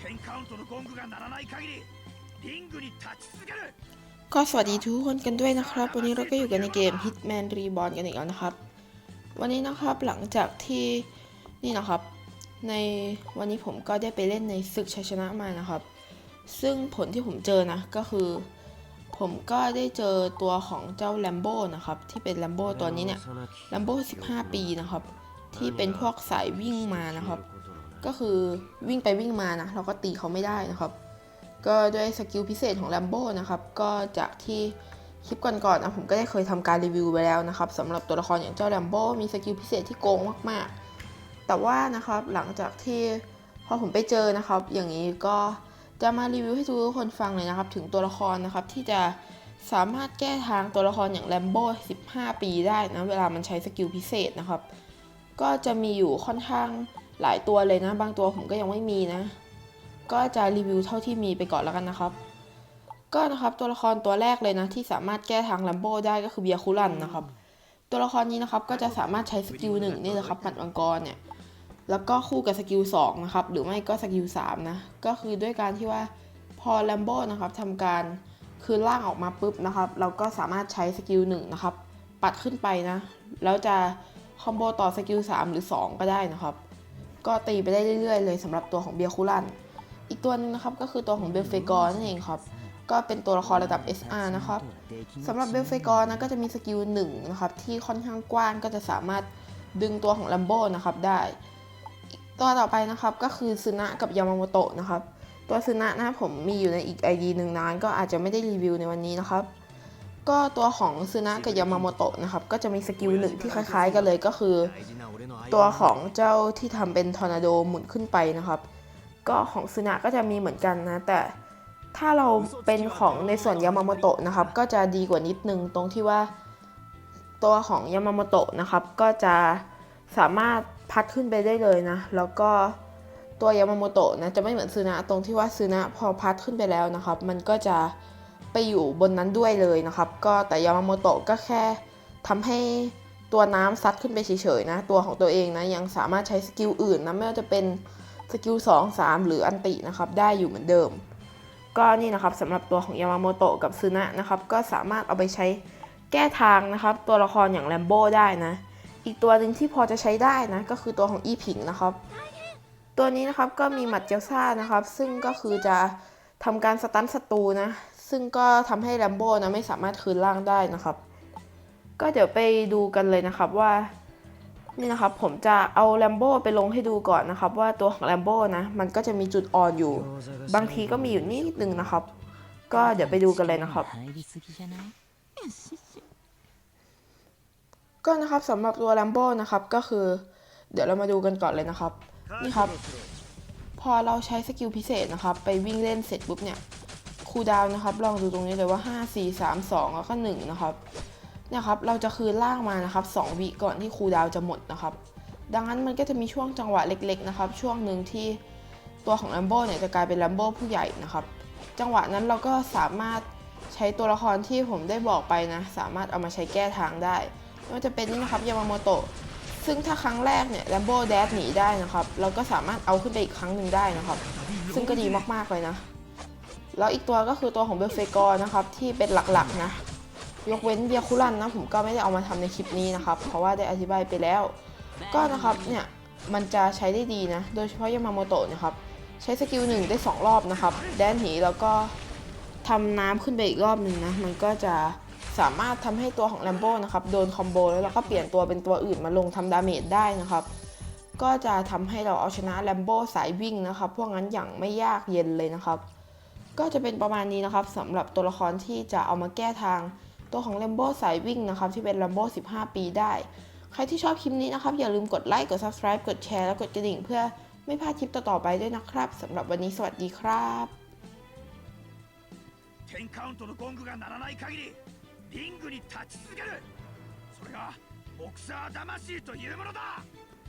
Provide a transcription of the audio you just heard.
10カウントのゴングが鳴らない限りリングに立ち続ける ก็สวัสดีทุกคนกันด้วยนะครับ วันนี้เราก็อยู่กันในเกม Hitman Reborn กันอีกแล้วนะครับ วันนี้นะครับหลังจากที่นี่นะครับ ในวันนี้ผมก็ได้ไปเล่นในศึกชัยชนะมานะครับ ซึ่งผลที่ผมเจอนะก็คือ ผมก็ได้เจอตัวของเจ้าแลมโบ้นะครับ ที่เป็นแลมโบ้ตัวนี้เนี่ยแลมโบ้15 ปีนะครับ ที่เป็นพวกสายวิ่งมานะครับ ก็คือวิ่งไปวิ่งมานะเราก็ตีเขาไม่ได้นะครับ ก็ด้วยสกิลพิเศษของแลมโบ้นะครับก็จากที่คลิปก่อนๆนะผมก็ได้เคยทำการรีวิวไปแล้วนะครับสำหรับตัวละครอย่างเจ้าแลมโบ้มีสกิลพิเศษที่โกงมากๆ แต่ว่านะครับหลังจากที่พอผมไปเจอนะครับ อย่างนี้ก็จะมารีวิวให้ทุกคนฟังเลยนะครับ ถึงตัวละครนะครับที่จะสามารถแก้ทางตัวละครอย่างแลมโบ้15 ปีได้นะเวลามันใช้สกิลพิเศษนะครับ ก็จะมีอยู่ค่อนข้าง หลายตัวเลยนะ บางตัวผมก็ยังไม่มีนะ ก็จะรีวิวเท่าที่มีไปก่อนแล้วกันนะครับ ก็นะครับตัวละครตัวแรกเลยนะ ที่สามารถแก้ทางแลมโบ้ได้ก็คือเบียคูลันนะครับ ตัวละครนี้นะครับก็จะสามารถใช้สกิลหนึ่งนี่แหละครับหมัดมังกรเนี่ยแล้วก็คู่กับสกิล2นะครับ หรือไม่ก็สกิล3นะ ก็คือด้วยการที่ว่าพอแลมโบ้นะครับทำการคืนร่างออกมาปุ๊บนะครับ เราก็สามารถใช้สกิล1นะครับ ปัดขึ้นไปนะ แล้วจะคอมโบต่อสกิล3หรือ2ก็ได้นะครับ ก็ตีไปได้เรื่อยๆเลยสำหรับตัวของเบียร์คูลัน อีกตัวหนึงนะครับก็คือตัวของเบลเฟกอร์นั่นเองครับก็เป็นตัวละครระดับ SR นะครับสำหรับเบลเฟกอร์นะก็จะมีสกิลหนึ่งนะครับที่ค่อนข้างกว้างก็จะสามารถดึงตัวของลัมโบนะครับได้อีกตัวต่อไปนะครับก็คือซึนะกับยามาโมโตะนะครับ ตัวซึนะนะผมมีอยู่ในอีก ID หนึ่งนานก็อาจจะไม่ได้รีวิวในวันนี้นะครับ ก็ตัวของซึนะกับยามาโมโตะนะครับ ก็จะมีสกิลหนึ่งที่คล้ายๆ กันเลยก็คือ ตัวของเจ้าที่ทำเป็นทอร์นาโดหมุนขึ้นไปนะครับ ก็ของซึนะก็จะมีเหมือนกันนะ แต่ถ้าเราเป็นของในส่วนยามาโมโตะนะครับ ก็จะดีกว่านิดนึงตรงที่ว่า ตัวของยามาโมโตะนะครับ ก็จะสามารถพัดขึ้นไปได้เลยนะ แล้วก็ตัวยามาโมโตะนะจะไม่เหมือนซึนะตรงที่ว่าซึนะพอพัดขึ้นไปแล้วนะครับ มันก็จะ ไปอยู่บนนั้นด้วยเลยนะครับ ก็แต่ยามาโมโตะก็แค่ทำให้ตัวน้ำซัดขึ้นไปเฉยๆนะ ตัวของตัวเองนะยังสามารถใช้สกิลอื่นนะไม่ว่าจะเป็นสกิล2 3 หรืออันตินะครับได้อยู่เหมือนเดิม ก็นี่นะครับสำหรับตัวของยามาโมโตะกับซึนะนะครับก็สามารถเอาไปใช้แก้ทางนะครับ ตัวละครอย่างแลมโบ้ได้นะ อีกตัวหนึ่งที่พอจะใช้ได้นะก็คือตัวของอีผิงนะครับ ตัวนี้นะครับก็มีหมัดเจลซ่านะครับ ซึ่งก็คือจะทำการสตันศัตรูนะ ซึ่งก็ทำให้แลมโบ้นะไม่สามารถคืนร่างได้นะครับ ก็เดี๋ยวไปดูกันเลยนะครับว่านี่นะครับผมจะเอาแลมโบ้ไปลงให้ดูก่อนนะครับ ว่าตัวของแลมโบ้นะมันก็จะมีจุดอ่อนอยู่ บางทีก็มีอยู่นิดนึงนะครับ ก็เดี๋ยวไปดูกันเลยนะครับ ก็นะครับสำหรับตัวแลมโบ้นะครับก็คือ เดี๋ยวเรามาดูกันก่อนเลยนะครับ นี่ครับ พอเราใช้สกิลพิเศษนะครับ ไปวิ่งเล่นเสร็จปุ๊บเนี่ย คูลดาวน์นะครับ ลองดูตรงนี้เลยว่า 5 4 3 2 แล้วก็1นะครับเนี่ยครับเราจะคืนล่างมานะครับ 2 วิก่อนที่คูลดาวน์จะหมดนะครับ ดังนั้นมันก็จะมีช่วงจังหวะเล็กๆนะครับ ช่วงหนึ่งที่ตัวของแลมโบ้เนี่ยจะกลายเป็นแลมโบ้ผู้ใหญ่นะครับ จังหวะนั้นเราก็สามารถใช้ตัวละครที่ผมได้บอกไปนะ สามารถเอามาใช้แก้ทางได้ไม่ว่าจะเป็นนี่นะครับยามาโมโตะซึ่งถ้าครั้งแรกเนี่ยแลมโบ้แดดหนีได้นะครับ เราก็สามารถเอาขึ้นไปอีกครั้งหนึ่งได้นะครับ ซึ่งก็ดีมากๆเลยนะ แล้วอีกตัวก็คือตัวของเบลเฟกอร์นะครับที่เป็นหลักๆนะยกเว้นเบียคุรันนะผมก็ไม่ได้เอามาทำในคลิปนี้นะครับ เพราะว่าได้อธิบายไปแล้ว ก็นะครับเนี่ยมันจะใช้ได้ดีนะ โดยเฉพาะยามาโมโตะนะครับ ใช้สกิลหนึ่งได้ 2 รอบนะครับ แดนหนีแล้วก็ทำน้ำขึ้นไปอีกรอบหนึ่งนะ มันก็จะสามารถทำให้ตัวของแลมโบ้นะครับโดนคอมโบแล้วเราก็เปลี่ยนตัวเป็นตัวอื่นมาลงทำดาเมจได้นะครับ ก็จะทำให้เราเอาชนะแลมโบ้สายวิ่งนะครับ พวกนั้นอย่างไม่ยากเย็นเลยนะครับ ก็จะเป็นประมาณนี้นะครับสำหรับตัวละครที่จะเอามาแก้ทางตัวของแลมโบ้สายวิ่งนะครับ ที่เป็นแลมโบ้15 ปีได้ ใครที่ชอบคลิปนี้นะครับ อย่าลืมกดไลค์ กด subscribe กดแชร์ แล้วกดกระดิ่งเพื่อไม่พลาดคลิปต่อๆไปด้วยนะครับสำหรับวันนี้สวัสดีครับ 10カウントのゴングが鳴らない限りリングに立ち続けるそれがボクサー魂というものだ